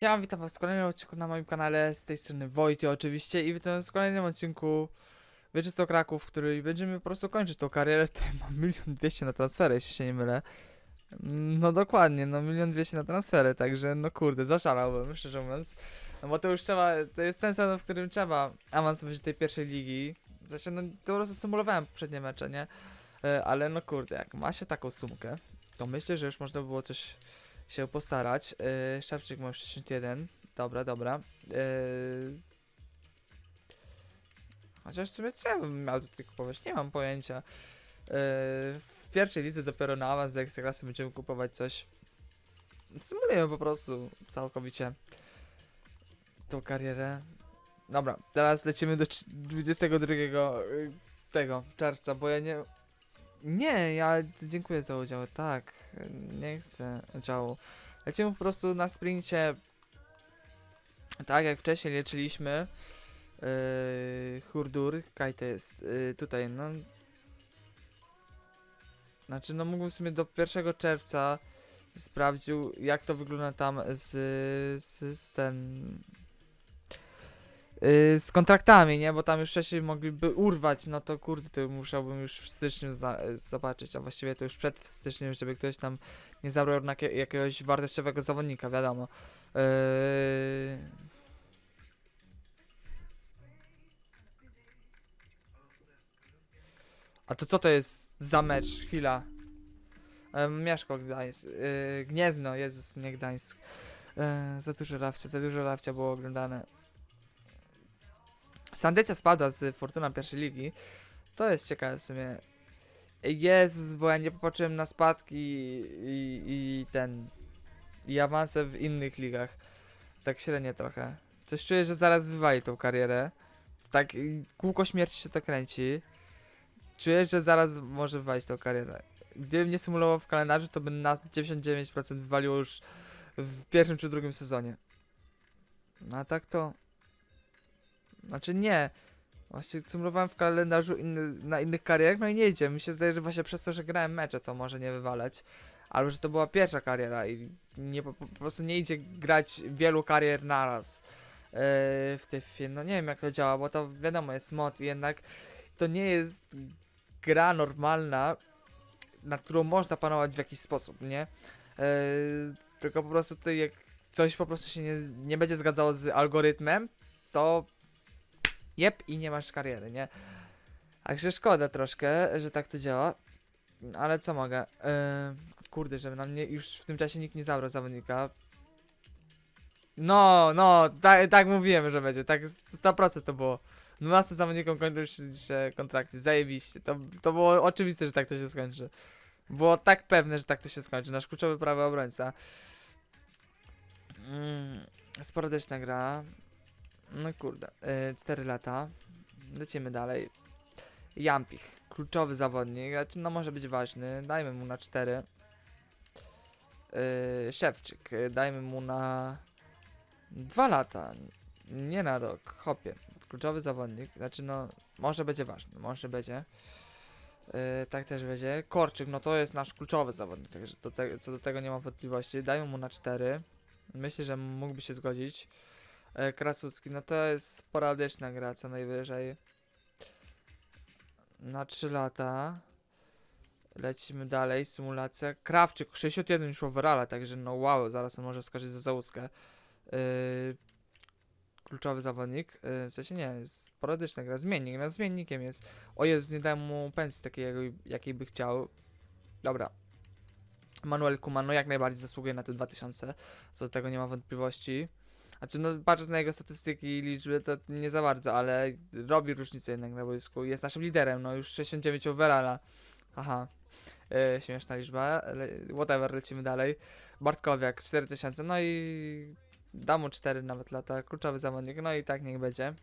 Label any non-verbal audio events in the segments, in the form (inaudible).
Ja witam was w kolejnym odcinku na moim kanale, z tej strony Wojty oczywiście i witam w kolejnym odcinku Wieczysto Kraków, w którym będziemy po prostu kończyć tą karierę, (laughs) tutaj mam milion dwieście na transfery, jeśli się nie mylę. No dokładnie, no milion dwieście na transfery, także no kurde, zaszalałbym, szczerze mówiąc. No bo to już trzeba, to jest ten sezon, w którym trzeba awansować do tej pierwszej ligi. Zresztą no, to po prostu symulowałem poprzednie mecze, nie? E, Ale no kurde, jak ma się taką sumkę, to myślę, że już można by było coś się postarać. Yy, Szewczyk ma 61. Dobra, dobra. Yy... Chociaż w sumie ja bym miał tutaj kupować? Nie mam pojęcia. Yy, w pierwszej lidze dopiero na awans do Ekstraklasy będziemy kupować coś. Symulujemy po prostu całkowicie tą karierę. Dobra, teraz lecimy do trz- 22 yy, tego czerwca, bo ja nie... Nie, ja dziękuję za udział, tak. Nie chcę udziału. Lecimy po prostu na sprincie. Tak jak wcześniej leczyliśmy. Yy, Hurdur, kaj to jest yy, tutaj, no. Znaczy, no mógłbym w sumie do 1 czerwca sprawdził, jak to wygląda tam z, z, z ten. Yy, z kontraktami, nie? Bo tam już wcześniej mogliby urwać, no to kurde, to musiałbym już w styczniu zna- zobaczyć, a właściwie to już przed styczniem, żeby ktoś tam nie zabrał jednak jakie- jakiegoś wartościowego zawodnika, wiadomo. Yy... A to co to jest za mecz? Chwila. Ehm, Mieszko Gdańsk. Yy, Gniezno, Jezus, nie Gdańsk. Yy, za dużo rafcia, za dużo rafcia było oglądane. Sandecja spadła z Fortuna pierwszej ligi. To jest ciekawe w sumie. Jezus, bo ja nie popatrzyłem na spadki i, i ten. I awanse w innych ligach. Tak średnio trochę. Coś czuję, że zaraz wywali tą karierę. Tak, i kółko śmierci się to kręci. Czuję, że zaraz może wywalić tą karierę. Gdybym nie symulował w kalendarzu, to by na 99% wywaliło już w pierwszym czy drugim sezonie. No a tak to. Znaczy nie. Właśnie symulowałem w kalendarzu inny, na innych karierach, no i nie idzie. Mi się zdaje, że właśnie przez to, że grałem mecze, to może nie wywalać. Albo że to była pierwsza kariera i nie, po, po prostu nie idzie grać wielu karier naraz yy, w tej FIFA. No nie wiem jak to działa, bo to wiadomo jest mod i jednak to nie jest gra normalna, na którą można panować w jakiś sposób, nie? Yy, tylko po prostu ty jak coś po prostu się nie, nie będzie zgadzało z algorytmem, to jep i nie masz kariery, nie? Także szkoda troszkę, że tak to działa. Ale co mogę? Yy, kurde, żeby nam nie, już w tym czasie nikt nie zabrał zawodnika. No, no, tak, tak mówiłem, że będzie. Tak 100% to było. 12 zawodnikom kończą się kontrakty. Zajebiście. To, to było oczywiste, że tak to się skończy. Było tak pewne, że tak to się skończy. Nasz kluczowy prawy obrońca. Mm, sporadyczna gra. No kurde, y, 4 lata. Lecimy dalej. Jampich, kluczowy zawodnik, znaczy no może być ważny, dajmy mu na 4. Yy, Szewczyk, y, dajmy mu na 2 lata, nie na rok, hopie. Kluczowy zawodnik, znaczy no może będzie ważny, może będzie. Yy, tak też będzie. Korczyk, no to jest nasz kluczowy zawodnik, także do co do tego nie mam wątpliwości. Dajmy mu na 4. Myślę, że mógłby się zgodzić. E, Krasucki, no to jest sporadyczna gra co najwyżej. Na 3 lata. Lecimy dalej, symulacja. Krawczyk, 61 już overalla, także no wow, zaraz on może wskazać za załóżkę. Yy, kluczowy zawodnik, yy, w sensie nie, jest sporadyczna gra, zmiennik, no zmiennikiem jest. O Jezus, nie dałem mu pensji takiej, jakiej, by chciał. Dobra. Manuel Kuman, no jak najbardziej zasługuje na te 2000, co do tego nie ma wątpliwości. Znaczy, no patrząc na jego statystyki i liczby, to nie za bardzo, ale robi różnicę jednak na boisku. Jest naszym liderem, no już 69 overalla. Haha. E, śmieszna liczba. Le, whatever, lecimy dalej. Bartkowiak, 4000, no i mu 4 nawet lata. Kluczowy zawodnik, no i tak niech będzie.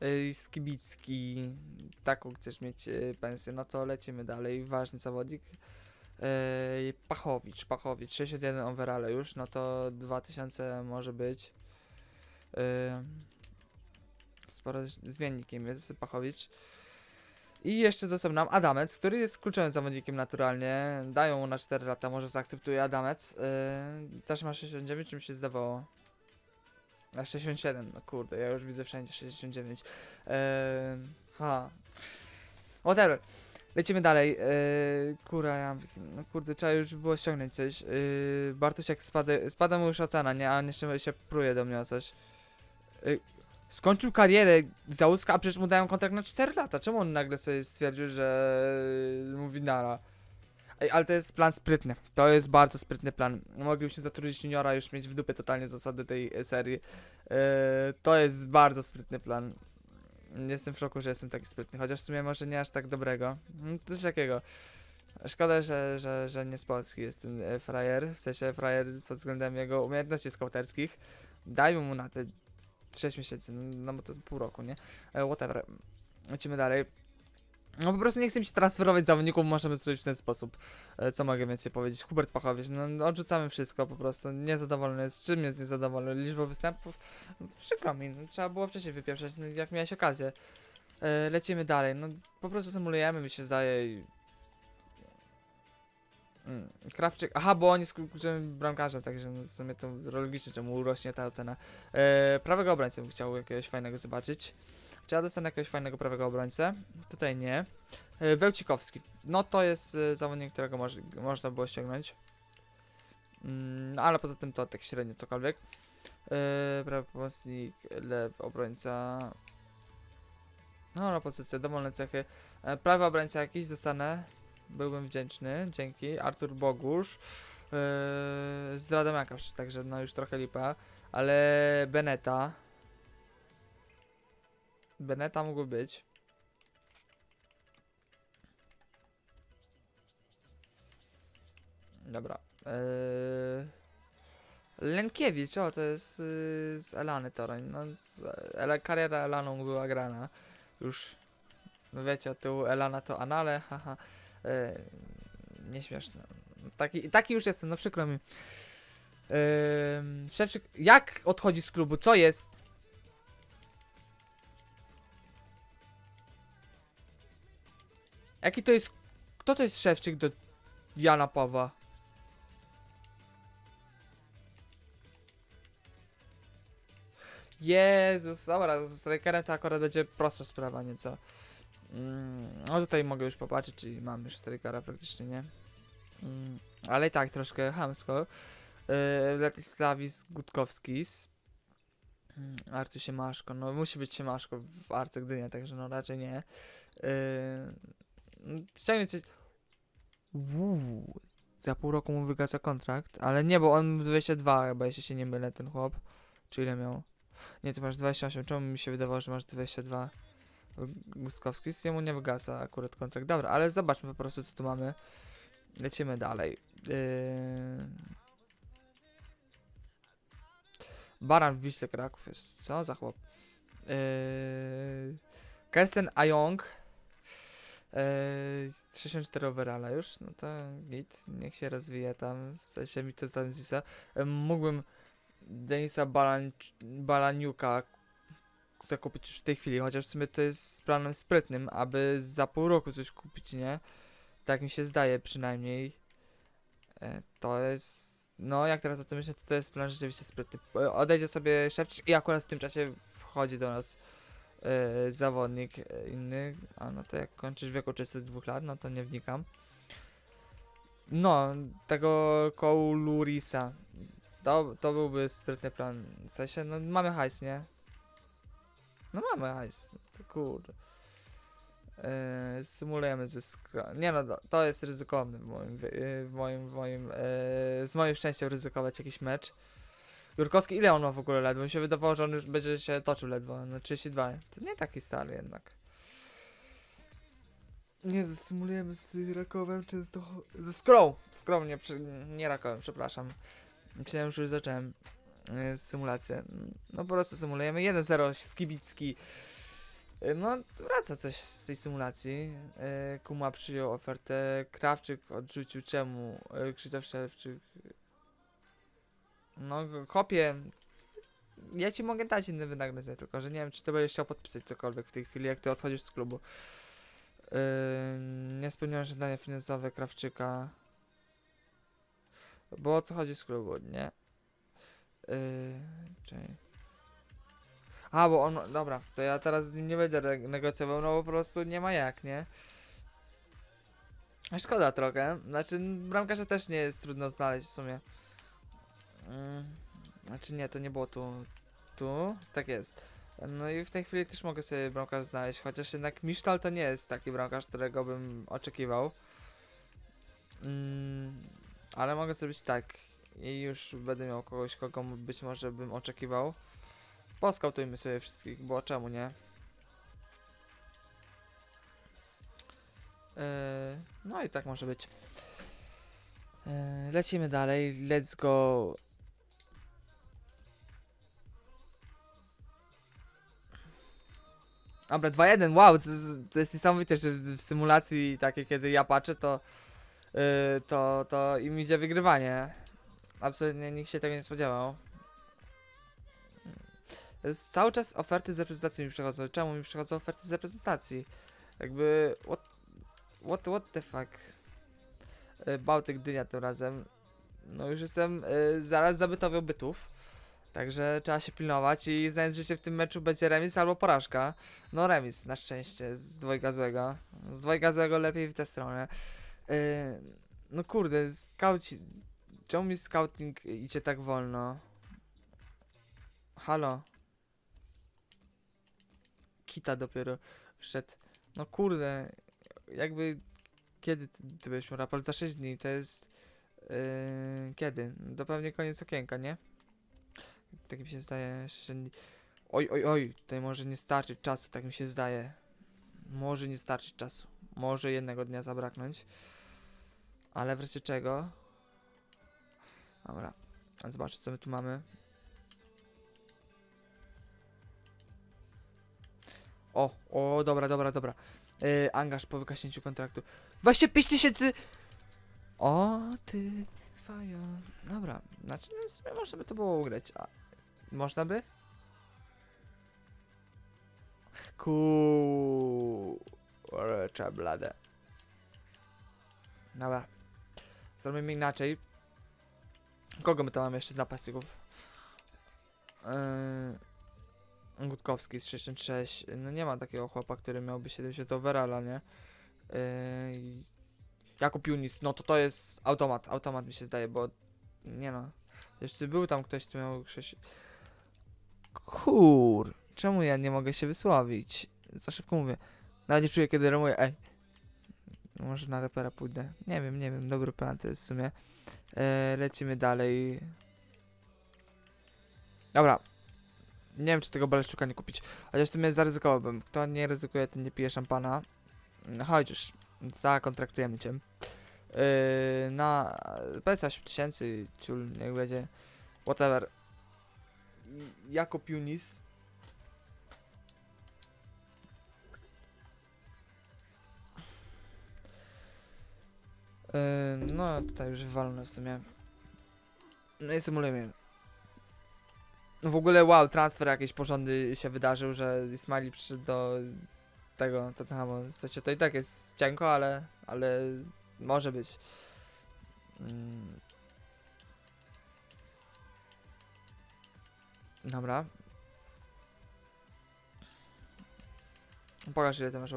E, Skibicki, taką chcesz mieć e, pensję, no to lecimy dalej. Ważny zawodnik. Pachowicz, Pachowicz, 61 overall już, no to 2000 może być. Yy, sporo zmiennikiem jest Pachowicz. I jeszcze został nam Adamec, który jest kluczowym zawodnikiem naturalnie. Dają mu na 4 lata, może zaakceptuje Adamec. Yy, też ma 69, czym się zdawało. A 67, no kurde, ja już widzę wszędzie 69. Yy, ha. Whatever. Lecimy dalej. Yy, kura, ja, no kurde, trzeba już było ściągnąć coś. Yy, Bartusiak spada, spada mu już ocena, nie? A jeszcze się pruje do mnie o coś. Yy, skończył karierę Załuska, a przecież mu dają kontrakt na 4 lata. Czemu on nagle sobie stwierdził, że mówi nara? Ej, ale to jest plan sprytny. To jest bardzo sprytny plan. Moglibyśmy zatrudnić juniora, już mieć w dupie totalnie zasady tej e, serii. To jest bardzo sprytny plan. Jestem w szoku, że jestem taki sprytny, chociaż w sumie może nie aż tak dobrego. Mm, Coś takiego. Szkoda, że, że, że nie z Polski jest ten e, frajer, w sensie frajer pod względem jego umiejętności skauterskich. Dajmy mu na te 6 miesięcy, no bo to pół roku, nie? E, Whatever. Lecimy dalej. No po prostu nie chcę się transferować zawodników, możemy zrobić w ten sposób. E, Co mogę więcej powiedzieć? Hubert Pachowicz, no odrzucamy wszystko po prostu. Niezadowolony z czym jest niezadowolony? Liczbą występów? No, przykro mi, no, trzeba było wcześniej wypieprzać, no, jak miałeś okazję. E, lecimy dalej, no po prostu symulujemy, mi się zdaje i... Mm, Krawczyk, aha, bo on jest bramkarzem, także no, w sumie to logicznie, czemu urośnie ta ocena. E, prawego obrońcę bym chciał jakiegoś fajnego zobaczyć. Czy ja dostanę jakiegoś fajnego prawego obrońcę? Tutaj nie. E, Wełcikowski. No to jest e, zawodnik, którego moż, można było ściągnąć. Mm, ale poza tym to tak średnio cokolwiek. E, prawy pomocnik, lewy obrońca. No na pozycję, dowolne cechy. E, prawy obrońca jakiś dostanę. Byłbym wdzięczny, dzięki. Artur Bogusz. E, z Radomiaka, także no już trochę lipa. Ale Beneta. Beneta mógłby być. Dobra. Eee... Lenkiewicz, o to jest yy, z Elany Torań. No, z, kariera Elaną była grana. Już no wiecie, tyłu Elana to Anale, haha. Eee, nieśmieszne. Taki, taki już jestem, no przykro mi. Eee, Szewczyk, jak odchodzi z klubu? Co jest? Jaki to jest. Kto to jest szewczyk do Jana Pawła? Jezus, dobra, z Strikerem to akurat będzie prostsza sprawa nieco. Mm, no tutaj mogę już popatrzeć, czyli mamy już Strikera praktycznie, nie? Mm, ale i tak troszkę hamsko. Yy, Letislavis Gutkowskis. Mm, Artur Siemaszko, no musi być Siemaszko w Arce Gdynia, także no raczej nie. Yy, ściągnę coś... Uuu, za pół roku mu wygasa kontrakt, ale nie, bo on 22 chyba, jeśli się nie mylę, ten chłop. Czy ile miał? Nie, ty masz 28, czemu mi się wydawało, że masz 22? Gustkowski, z jemu nie wygasa akurat kontrakt. Dobra, ale zobaczmy po prostu, co tu mamy. Lecimy dalej. Yy... Baran Wiśle Kraków jest. Co za chłop? Yy... Kirsten Ayong. Yy... 64 overalla już. No to git. Niech się rozwija tam. W sensie mi to tam zisa. Yy, mógłbym Denisa Balan Balaniuka zakupić już w tej chwili, chociaż w sumie to jest z planem sprytnym, aby za pół roku coś kupić, nie? Tak mi się zdaje przynajmniej. E, to jest... No, jak teraz o tym myślę, to, to jest plan rzeczywiście sprytny. E, Odejdzie sobie Szewczyk i akurat w tym czasie wchodzi do nas e, zawodnik e, inny. A no to jak kończysz wieku 32 lat, no to nie wnikam. No, tego Koulurisa. To, to byłby sprytny plan. W sensie, no mamy hajs, nie? No mamy hajs. To kurde. Yy, symulujemy ze skra... Nie no, to- jest ryzykowne w moim, yy, w moim, w moim, yy, z moim szczęściem ryzykować jakiś mecz. Jurkowski, ile on ma w ogóle? Bo mi się wydawało, że on już będzie się toczył ledwo, no 32. To nie taki stary jednak. Nie, symulujemy z Rakowem często... Ze Skrą! Skrą, nie, nie Rakowem, przepraszam. Myślałem, że już zacząłem yy, symulację. No po prostu symulujemy. 1-0 Skibicki. Yy, No, wraca coś z tej symulacji. Yy, Kuma przyjął ofertę. Krawczyk odrzucił czemu? Krzysztof Szewczyk. No, kopie. Ja ci mogę dać inne wynagrodzenie, tylko że nie wiem, czy ty będziesz chciał podpisać cokolwiek w tej chwili, jak ty odchodzisz z klubu. Yy, nie spełnione żądania finansowe Krawczyka. Bo o to chodzi z klubu, nie? Yy, czekaj. A, bo on, dobra, to ja teraz z nim nie będę negocjował, no po prostu nie ma jak, nie? Szkoda trochę, znaczy bramkarza też nie jest trudno znaleźć w sumie. Mm, znaczy nie, to nie było tu, tu, tak jest. No i w tej chwili też mogę sobie bramkarz znaleźć, chociaż jednak Misztal to nie jest taki bramkarz, którego bym oczekiwał. Mm, ale mogę zrobić tak i już będę miał kogoś, kogo być może bym oczekiwał. Poskautujmy sobie wszystkich, bo czemu nie? Yy, no i tak może być. Yy, lecimy dalej, let's go. Dobra, 2-1, wow, to, jest niesamowite, że w symulacji takiej, kiedy ja patrzę, to, yy, to, to im idzie wygrywanie. Absolutnie nikt się tego nie spodziewał. Cały czas oferty z reprezentacji mi przychodzą. Czemu mi przychodzą oferty z reprezentacji? Jakby, what, what, what the fuck? Yy, Bałtyk Dynia tym razem. No już jestem yy, zaraz zabytowy bytów. Także trzeba się pilnować i znając życie w tym meczu będzie remis albo porażka. No remis na szczęście z dwojga złego. Z dwojga złego lepiej w tę stronę. Yy, no kurde, skauci... Czemu mi scouting idzie tak wolno? Halo? Kita dopiero wszedł. No kurde, jakby... Kiedy ty, ty miał raport? Za 6 dni, to jest... Yy, kiedy? To pewnie koniec okienka, nie? Tak mi się zdaje, że... Oj, oj, oj, tutaj może nie starczyć czasu, tak mi się zdaje. Może nie starczyć czasu. Może jednego dnia zabraknąć. Ale wreszcie czego? Dobra, a zobaczę co my tu mamy. O, o, dobra, dobra, dobra. Yy, angaż po wygaśnięciu kontraktu. 25 tysięcy! O, ty, fajo. Dobra, znaczy, no, w sumie można by to było ugrać. A, można by? Kurczę blade. Dobra. Zrobimy inaczej. Kogo my tam mamy jeszcze z napastników? Yy, Gutkowski z 66. No nie ma takiego chłopa, który miałby 70 overalla, nie? Yy, Jakub Junis, no to to jest automat, automat mi się zdaje, bo nie no. Jeszcze był tam ktoś, kto miał 6... Kur, czemu ja nie mogę się wysławić? Za szybko mówię. Nawet nie czuję, kiedy remuję. Ej. Może na repera pójdę. Nie wiem, nie wiem. Dobry plan to jest w sumie. E, lecimy dalej. Dobra. Nie wiem, czy tego Baleszczuka nie kupić. Chociaż w sumie zaryzykowałbym. Kto nie ryzykuje, ten nie pije szampana. No, Chodź już. Zakontraktujemy cię. Yy, na 28 tysięcy, ciul, niech będzie. Whatever. Jakub Junis. Yy, no, tutaj już walne w sumie. No i symulujemy. W ogóle wow, transfer jakiś porządny się wydarzył, że Ismaili przyszedł do tego Tottenhamu. W sensie to i tak jest cienko, ale, ale może być. Mm. Dobra. Pokaż ile to masz.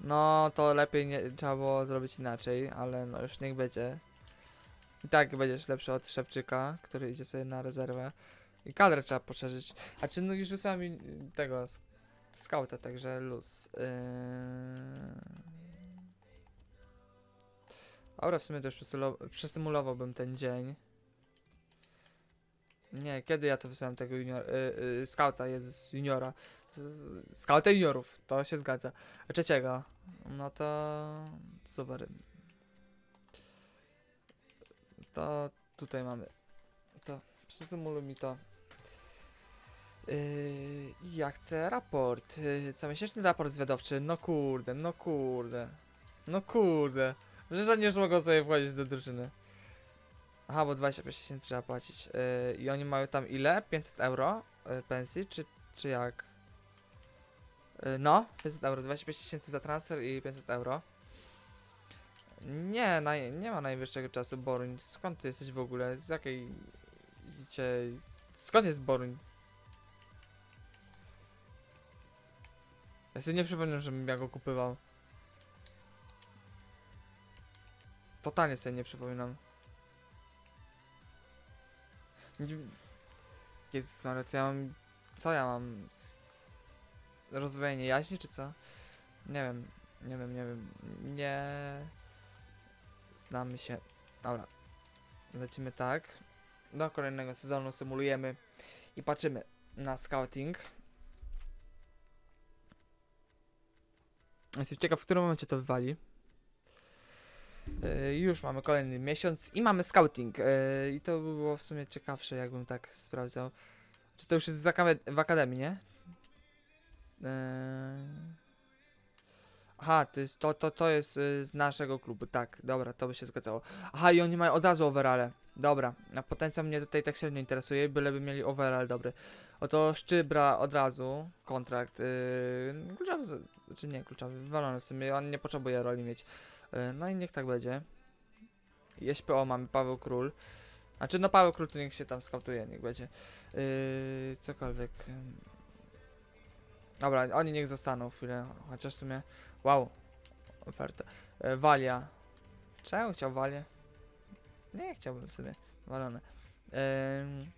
No to lepiej nie, trzeba było zrobić inaczej, ale no już niech będzie. I tak będziesz lepszy od Szewczyka, który idzie sobie na rezerwę. I kadrę trzeba poszerzyć. A czy no już wysłałem mi tego sk- skauta, także luz. Yy... Dobra, w sumie już przesylo- przesymulowałbym ten dzień. Nie, kiedy ja to wysłałem tego junior, y, y, skauta, Jezus, juniora. Skauta juniorów, to się zgadza. Trzeciego. No to super. To tutaj mamy. To przesymuluj mi to. Yy, ja chcę raport. Yy, comiesięczny raport zwiadowczy. No kurde, no kurde. No kurde. Że nie już sobie wchodzić do drużyny. Aha, bo 25 tysięcy trzeba płacić. Yy, I oni mają tam ile? 500 euro yy, pensji, czy, czy jak? Y, No, 500 euro, 25 tysięcy za transfer i 500 euro. Nie, naj, nie ma najwyższego czasu, Boruń. Skąd ty jesteś w ogóle? Z jakiej... Cię... Skąd jest Boruń? Ja sobie nie przypomnę, żebym ja go kupywał. Totalnie sobie nie przypominam. Jezus Maria, to ja mam... Co ja mam? Rozwojenie jaźni, czy co? Nie wiem, nie wiem, nie wiem. Nie... Znamy się. Dobra. Lecimy tak. Do kolejnego sezonu symulujemy i patrzymy na scouting. Jestem ciekaw, w którym momencie to wywali. Yy, już mamy kolejny miesiąc i mamy scouting. Yy, I to by było w sumie ciekawsze, jakbym tak sprawdzał. Czy to już jest w akademii, nie? Yy... Aha, to jest, to, to, to jest z naszego klubu, tak, dobra, to by się zgadzało. Aha, i oni mają od razu overale. Dobra, a potencjał mnie tutaj tak średnio interesuje, byleby mieli overall dobry. Oto Szczybra od razu, kontrakt, yy, kluczowy, czy nie kluczowy, wywalony w sumie, on nie potrzebuje roli mieć. Yy, no i niech tak będzie. SPO mamy Paweł Król. Znaczy no Paweł Król to niech się tam skautuje, niech będzie. Yy, cokolwiek. Dobra, oni niech zostaną chwilę, chociaż w sumie, wow, ofertę. Yy, Walia. Bym chciał Walię? Nie, chciałbym w sumie, walone. Ym,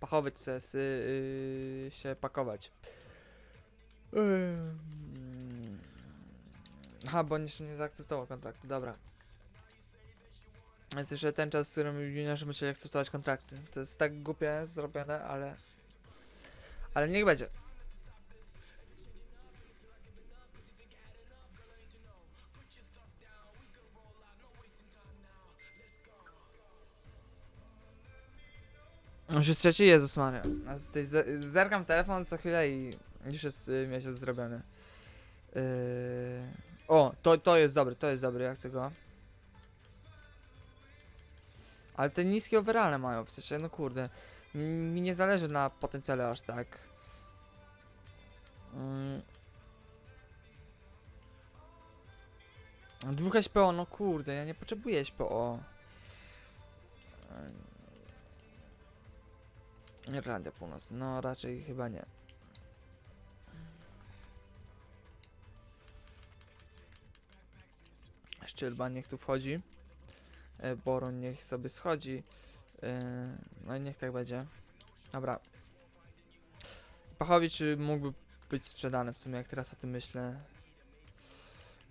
Pachowiec chce sy, y, się pakować. Ym, Aha, bo on jeszcze nie zaakceptował kontraktu, dobra. Więc jeszcze ten czas, w którym juniorzy musieli akceptować kontrakty. To jest tak głupie zrobione, ale... Ale niech będzie. Już jest trzeci, Jezus Maria. Zerkam telefon co chwilę i już jest y, miesiąc zrobiony. Yy... O, to, to jest dobry, to jest dobry, ja chcę go. Ale te niskie overale mają, w sensie, no kurde. Mi nie zależy na potencjale aż tak. Mm. Dwóch SPO, no kurde, ja nie potrzebuję SPO. Irlandia Północna, no raczej chyba nie. Szczelba niech tu wchodzi. E, Boron niech sobie schodzi. E, no i niech tak będzie. Dobra. Pachowicz y, mógłby być sprzedany w sumie, jak teraz o tym myślę.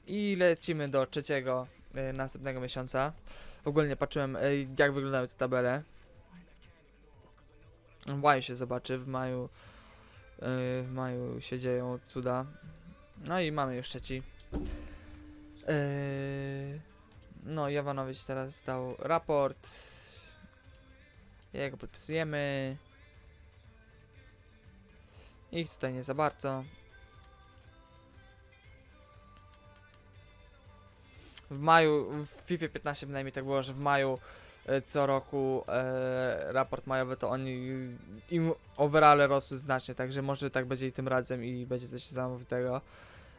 I lecimy do trzeciego e, następnego miesiąca. Ogólnie patrzyłem, jak wyglądają te tabele. W maju się zobaczy, w maju, w maju się dzieją cuda. No i mamy już trzeci. Eee, no, Jovanowicz teraz dał raport. Jego podpisujemy. Ich tutaj nie za bardzo. W maju, w FIFA 15 bynajmniej tak było, że w maju e, co roku e, raport majowy to oni im overale rosły znacznie, także może tak będzie i tym razem i będzie coś niesamowitego.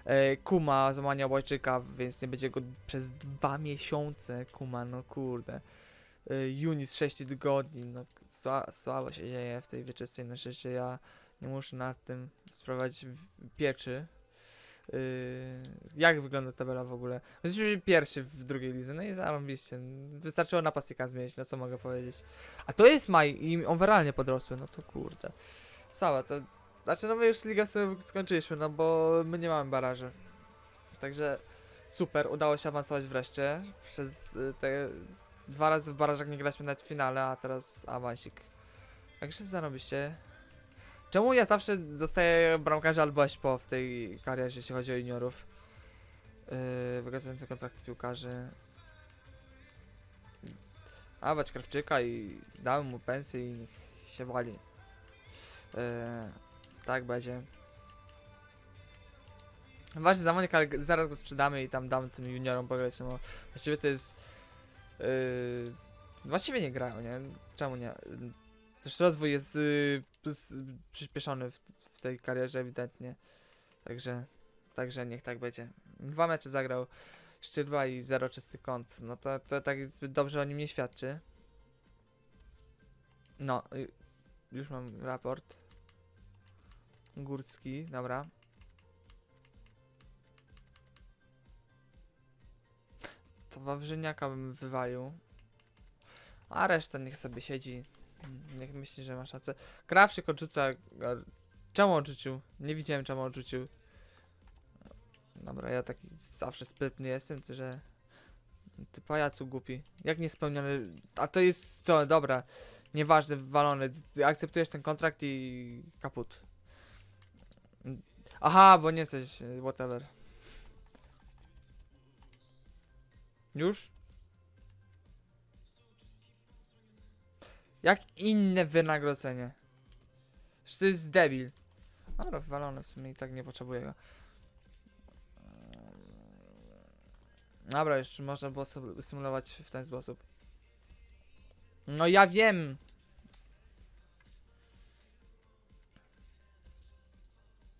E, Kuma złamania Łajczyka, więc nie będzie go przez dwa miesiące. Kuma, no kurde. E, Junis 6 tygodni, no sła, słabo się dzieje w tej wieczystej na rzeczy. Ja nie muszę nad tym sprawować w- pieczy. E, jak wygląda tabela w ogóle? Jesteśmy pierwszy w drugiej lidze, no i zarąbiście. Wystarczyło napastnika zmienić, no co mogę powiedzieć. A to jest maj i overalnie podrosły, no to kurde. Słaba, to znaczy, no my już ligę sobie skończyliśmy, no bo my nie mamy baraży. Także super, udało się awansować wreszcie. Przez y, te dwa razy w barażach nie graliśmy nawet w finale, a teraz awansik. Także zarobiście. Czemu ja zawsze dostaję bramkarza albo po w tej karierze, jeśli chodzi o juniorów? Yy, wygazujące kontrakty piłkarzy. Awać Krawczyka i dałem mu pensję i się wali. Yy, tak będzie. Ważny zawodnik, ale zaraz go sprzedamy i tam damy tym juniorom pograć, no właściwie to jest... Yy, właściwie nie grają, nie? Czemu nie? Yy, Też rozwój jest y, s- przyspieszony w, w tej karierze ewidentnie. Także, także niech tak będzie. Dwa mecze zagrał Szczyrba i zero czystych kąt. No to, to tak zbyt dobrze o nim nie świadczy. No, y, już mam raport. Górski, dobra. To Wawrzyniaka bym wywalił. A reszta niech sobie siedzi. Niech myśli, że ma szansę. Krawczy kończyca. Czemu on rzucił? Nie widziałem czemu on rzucił. Dobra, ja taki zawsze sprytny jestem, ty, że... Ty pajacu głupi. Jak niespełniony... A to jest co? Dobra. Nieważne, wywalony. Ty akceptujesz ten kontrakt i... kaput. Aha, bo nie coś, whatever. Już? Jak inne wynagrodzenie? Że to jest debil. Dobra, wywalone w sumie i tak nie potrzebuję go. Dobra, jeszcze można było sy- symulować w ten sposób. No ja wiem!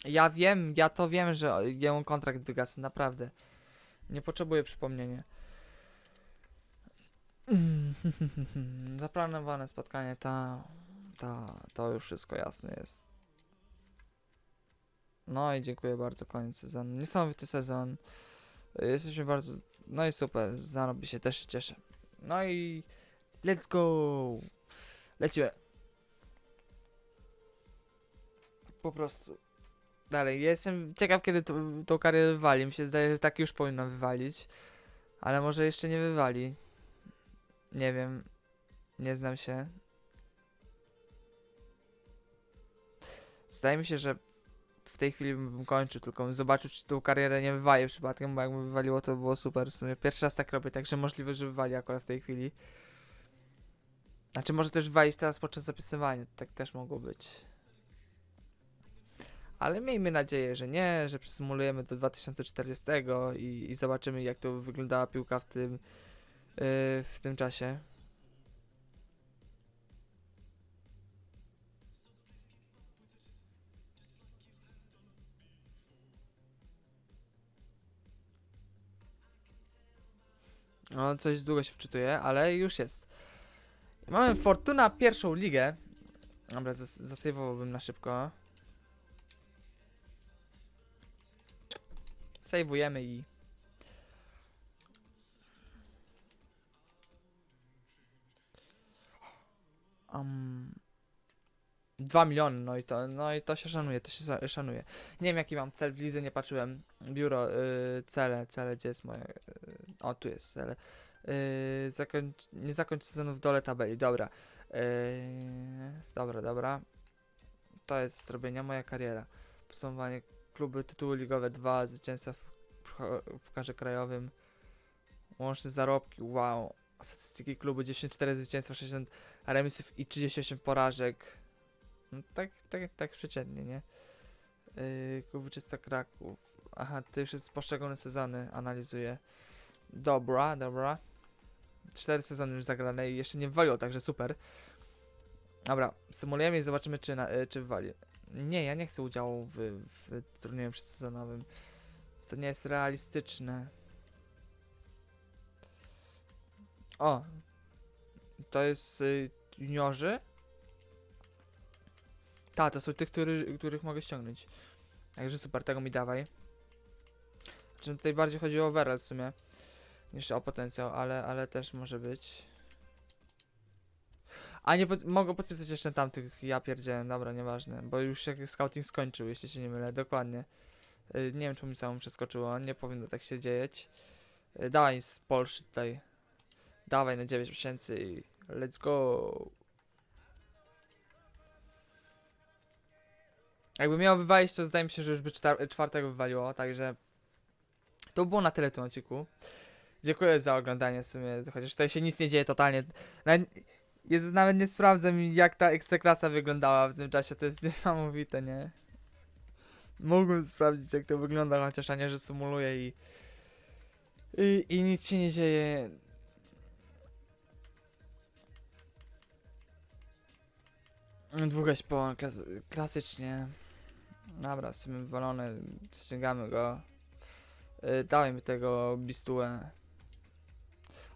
Ja wiem, ja to wiem, że jemu kontrakt wygasł, naprawdę. Nie potrzebuję przypomnienia. (laughs) Zaplanowane spotkanie, ta, ta, to już wszystko jasne jest. No i dziękuję bardzo, koniec sezonu. Niesamowity sezon. Jesteśmy bardzo, no i super, zarobi się, też się cieszę. No i let's go! Lecimy. Po prostu. Dalej, jestem ciekaw kiedy to- tą karierę wywali. Mi się zdaje, że tak już powinno wywalić. Ale może jeszcze nie wywali. Nie wiem. Nie znam się. Zdaje mi się, że w tej chwili bym kończył, tylko bym zobaczył, czy tą karierę nie wywali przypadkiem, bo jakby wywaliło, to by było super. W sumie pierwszy raz tak robię, także możliwe, że wywali akurat w tej chwili. Znaczy, może też wywalić teraz podczas zapisywania, tak też mogło być. Ale miejmy nadzieję, że nie, że przesymulujemy do 2040 i, i zobaczymy, jak to wyglądała piłka w tym, yy, w tym czasie. No, coś długo się wczytuje, ale już jest. Mamy Fortuna pierwszą ligę. Dobra, zas zasejwowałbym na szybko. Sejwujemy i... Um, 2 miliony, no i to, no i to się szanuje, to się za- szanuje. Nie wiem jaki mam cel w lidze, nie patrzyłem. Biuro, y, cele, cele, gdzie jest moje... Y, o, tu jest cele. Y, zakończ, nie zakończ sezonu w dole tabeli, dobra. Y, dobra, dobra. To jest zrobienia moja kariera. Podsumowanie kluby, tytuły ligowe 2, zwycięstwa w, w pucharze krajowym. Łączne zarobki, wow. Statystyki klubu 94 zwycięstwa, 60 remisów i 38 porażek. No, tak, tak, tak przeciętnie, nie? Yy, klub Kraków. Aha, to już jest poszczególne sezony, analizuję. Dobra, dobra. Cztery sezony już zagrane i jeszcze nie wywaliło, także super. Dobra, symulujemy i zobaczymy, czy, na, y, czy wywali. Nie, ja nie chcę udziału w, w turnieju przedsezonowym. To nie jest realistyczne. O! To jest y, juniorzy? Tak, to są tych, który, których mogę ściągnąć. Także super, tego mi dawaj. Czy tutaj bardziej chodzi o overall w sumie, niż o potencjał, ale, ale też może być. A nie pod, mogę podpisać jeszcze tamtych, ja pierdzielę, dobra, nieważne, bo już się scouting skończył, jeśli się nie mylę, dokładnie. Y, nie wiem, czemu mi samą przeskoczyło, nie powinno tak się dzieć. Y, dawaj z Polszy tutaj. Dawaj na 9 miesięcy i let's go. Jakby miało wywalić, to zdaje mi się, że już by czwartego wywaliło, także to było na tyle w tym odcinku. Dziękuję za oglądanie w sumie, chociaż tutaj się nic nie dzieje totalnie. Nawet, Jezus, nawet nie sprawdzam jak ta ekstraklasa wyglądała w tym czasie, to jest niesamowite, nie? Mógłbym sprawdzić jak to wygląda, chociaż a nie, że symuluję i, i, i nic się nie dzieje. Dwóch po klas klasycznie. Dobra, w sumie wywalone, ściągamy go. Yy, dawaj mi tego bistułę.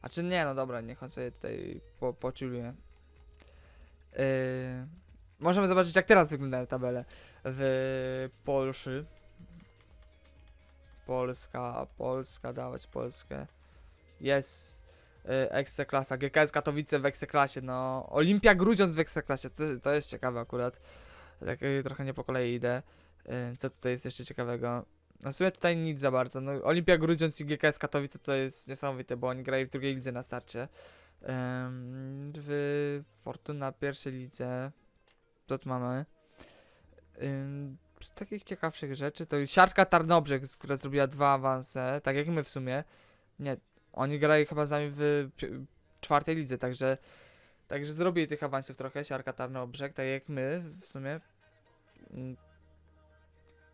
A czy nie, no dobra, niech on sobie tutaj po, poczuluje. Yy, możemy zobaczyć jak teraz wyglądają tabele w Polszy. Polska, Polska, dawać Polskę. Jest y, Ekstraklasa, GKS Katowice w Ekstraklasie, no Olimpia Grudziądz w Ekstraklasie, to, to jest ciekawe akurat. Tak y, trochę nie po kolei idę. Y, co tutaj jest jeszcze ciekawego? No w sumie tutaj nic za bardzo. No, Olimpia Grudziądz i GKS Katowice to jest niesamowite, bo oni grają w drugiej lidze na starcie. Ym, w Fortuna pierwszej lidze. To tu mamy. Ym, z takich ciekawszych rzeczy to Siarka Tarnobrzeg, która zrobiła dwa awanse, tak jak my w sumie. Nie, oni grają chyba z nami w czwartej lidze, także także zrobili tych awansów trochę, Siarka Tarnobrzeg, tak jak my w sumie.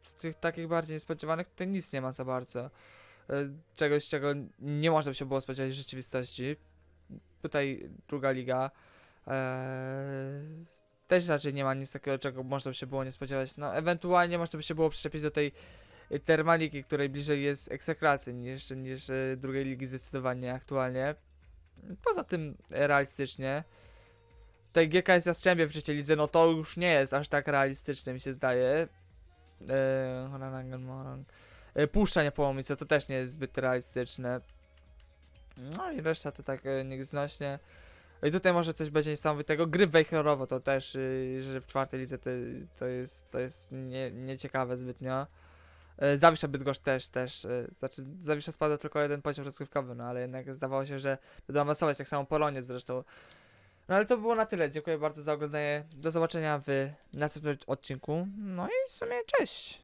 Z tych takich bardziej niespodziewanych tutaj nic nie ma za bardzo. E, Czegoś, czego nie można by się było spodziewać w rzeczywistości. Tutaj druga liga. Eee, też raczej nie ma nic takiego, czego można by się było nie spodziewać. No, ewentualnie można by się było przyczepić do tej Termaliki, której bliżej jest ekstraklasy niż, niż y, drugiej ligi zdecydowanie aktualnie. Poza tym e, realistycznie. Tutaj GKS Jastrzębie w trzeciej lidze, no to już nie jest aż tak realistyczne mi się zdaje. Horanangan Morang. E, Puszcza Niepołomice to też nie jest zbyt realistyczne. No i reszta to tak e, niech znośnie. I tutaj może coś będzie niesamowitego. Gry Wejherowo to też, y, że w czwartej lidze to, to jest, to jest nie, nieciekawe zbytnio. E, Zawisza Bydgoszcz też, też, e, znaczy Zawisza spada tylko jeden poziom rozgrywkowy, no ale jednak zdawało się, że będą awansować, tak samo Polonie zresztą. No ale to było na tyle, dziękuję bardzo za oglądanie, do zobaczenia w następnym odcinku, no i w sumie cześć!